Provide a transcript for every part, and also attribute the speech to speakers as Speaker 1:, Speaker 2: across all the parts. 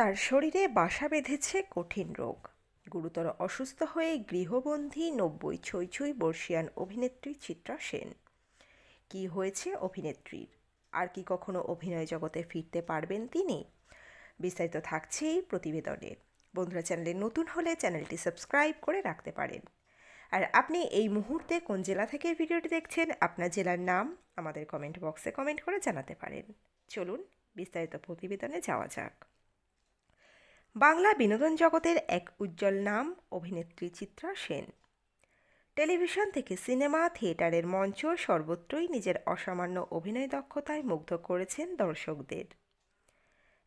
Speaker 1: তার শরীরে বাসা বেঁধেছে কঠিন রোগ। গুরুতর অসুস্থ হয়ে গৃহবন্দী নব্বই ছই ছই বর্ষিয়ান অভিনেত্রী চিত্রা সেন। কী হয়েছে অভিনেত্রীর? আর কি কখনো অভিনয় জগতে ফিরতে পারবেন তিনি? বিস্তারিত থাকছে এই প্রতিবেদনে। বন্ধুরা, চ্যানেলে নতুন হলে চ্যানেলটি সাবস্ক্রাইব করে রাখতে পারেন। আর আপনি এই মুহূর্তে কোন জেলা থেকে ভিডিওটি দেখছেন, আপনার জেলার নাম আমাদের কমেন্ট বক্সে কমেন্ট করে জানাতে পারেন। চলুন বিস্তারিত প্রতিবেদনে যাওয়া যাক। বাংলা বিনোদন জগতের এক উজ্জ্বল নাম, অভিনেত্রী চিত্রা সেন। টেলিভিশন থেকে সিনেমা, থিয়েটারের মঞ্চ সর্বত্রই নিজের অসামান্য অভিনয় দক্ষতায় মুগ্ধ করেছেন দর্শকদের।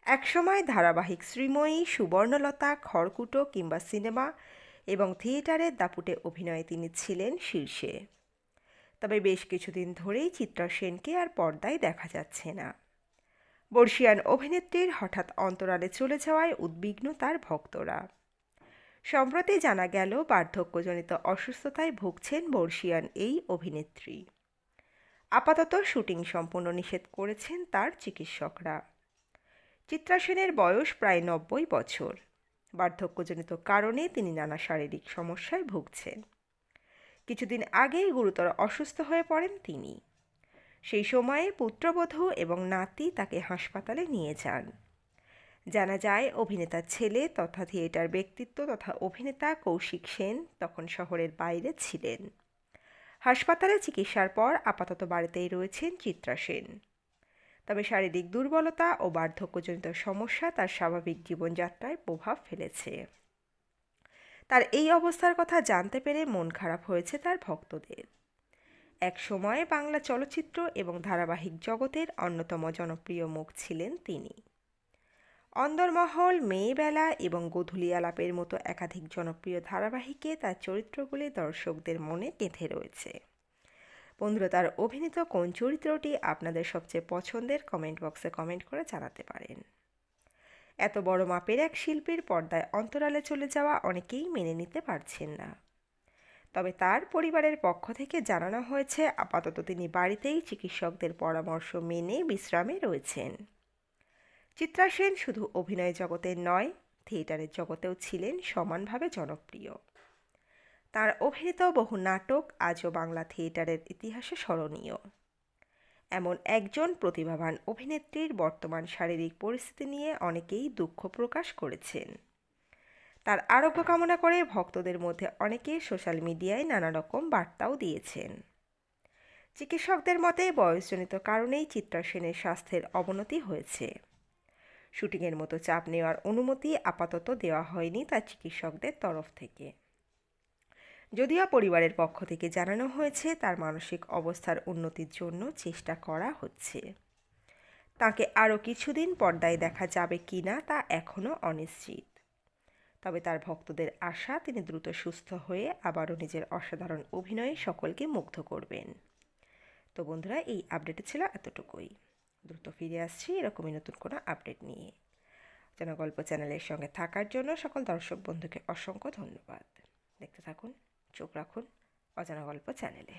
Speaker 1: একসময় ধারাবাহিক শ্রীময়ী সুবর্ণলতা, খড়কুটো কিংবা সিনেমা এবং থিয়েটারের দাপুটে অভিনয়ে তিনি ছিলেন শীর্ষে। তবে বেশ কিছুদিন ধরেই চিত্রা সেনকে আর পর্দায় দেখা যাচ্ছে না। বর্ষিয়ান অভিনেত্রীর হঠাৎ অন্তরালে চলে যাওয়ায় উদ্বিগ্ন তার ভক্তরা। সম্প্রতি জানা গেল, বার্ধক্যজনিত অসুস্থতায় ভুগছেন বর্ষিয়ান এই অভিনেত্রী। আপাতত শুটিং সম্পূর্ণ নিষেধ করেছেন তার চিকিৎসকরা। চিত্রা সেনের বয়স প্রায় নব্বই বছর। বার্ধক্যজনিত কারণে তিনি নানা শারীরিক সমস্যায় ভুগছেন। কিছুদিন আগেই গুরুতর অসুস্থ হয়ে পড়েন তিনি। সেই সময়ে পুত্রবধূ এবং নাতি তাকে হাসপাতালে নিয়ে যান। জানা যায়, অভিনেতার ছেলে তথা থিয়েটার ব্যক্তিত্ব তথা অভিনেতা কৌশিক সেন তখন শহরের বাইরে ছিলেন। হাসপাতালে চিকিৎসার পর আপাতত বাড়িতেই রয়েছেন চিত্রা সেন। তবে শারীরিক দুর্বলতা ও বার্ধক্যজনিত সমস্যা তার স্বাভাবিক জীবনযাত্রায় প্রভাব ফেলেছে। তার এই অবস্থার কথা জানতে পেরে মন খারাপ হয়েছে তার ভক্তদের। এক সময়ে বাংলা চলচ্চিত্র এবং ধারাবাহিক জগতের অন্যতম জনপ্রিয় মুখ ছিলেন তিনি। অন্দরমহল, মেয়েবেলা এবং গোধূলি আলাপের মতো একাধিক জনপ্রিয় ধারাবাহিকে তার চরিত্রগুলি দর্শকদের মনে গেঁথে রয়েছে। বন্ধুরা, তার অভিনীত কোন চরিত্রটি আপনাদের সবচেয়ে পছন্দের কমেন্ট বক্সে কমেন্ট করে জানাতে পারেন। এত বড় মাপের এক শিল্পীর পর্দায় অন্তরালে চলে যাওয়া অনেকেই মেনে নিতে পারছেন না। তবে তার পরিবারের পক্ষ থেকে জানানো হয়েছে, আপাতত তিনি বাড়িতেই চিকিৎসকদের পরামর্শ মেনে বিশ্রামে রয়েছেন। চিত্রা সেন শুধু অভিনয় জগতের নয়, থিয়েটারের জগতেও ছিলেন সমানভাবে জনপ্রিয়। তার অভিনীত বহু নাটক আজও বাংলা থিয়েটারের ইতিহাসে স্মরণীয়। এমন একজন প্রতিভাবান অভিনেত্রীর বর্তমান শারীরিক পরিস্থিতি নিয়ে অনেকেই দুঃখ প্রকাশ করেছেন। তার আরোগ্য কামনা করে ভক্তদের মধ্যে অনেকে সোশ্যাল মিডিয়ায় নানা রকম বার্তাও দিয়েছেন। চিকিৎসকদের মতে বয়সজনিত কারণেই চিত্রা সেনের স্বাস্থ্যের অবনতি হয়েছে। শুটিংয়ের মতো চাপ নেওয়ার অনুমতি আপাতত দেওয়া হয়নি তার চিকিৎসকদের তরফ থেকে। যদিও পরিবারের পক্ষ থেকে জানানো হয়েছে, তার মানসিক অবস্থার উন্নতির জন্য চেষ্টা করা হচ্ছে। তাকে আরও কিছুদিন পর্দায় দেখা যাবে কি না তা এখনও অনিশ্চিত। তবে তার ভক্তদের আশা, তিনি দ্রুত সুস্থ হয়ে আবারও নিজের অসাধারণ অভিনয়ে সকলকে মুগ্ধ করবেন। তো বন্ধুরা, এই আপডেটে ছিল এতটুকুই। দ্রুত ফিরে আসছি এরকমই নতুন কোনো আপডেট নিয়ে। জনগল্প চ্যানেলের সঙ্গে থাকার জন্য সকল দর্শক বন্ধুকে অসংখ্য ধন্যবাদ। দেখতে থাকুন, চোখ রাখুন অজানা গল্প চ্যানেলে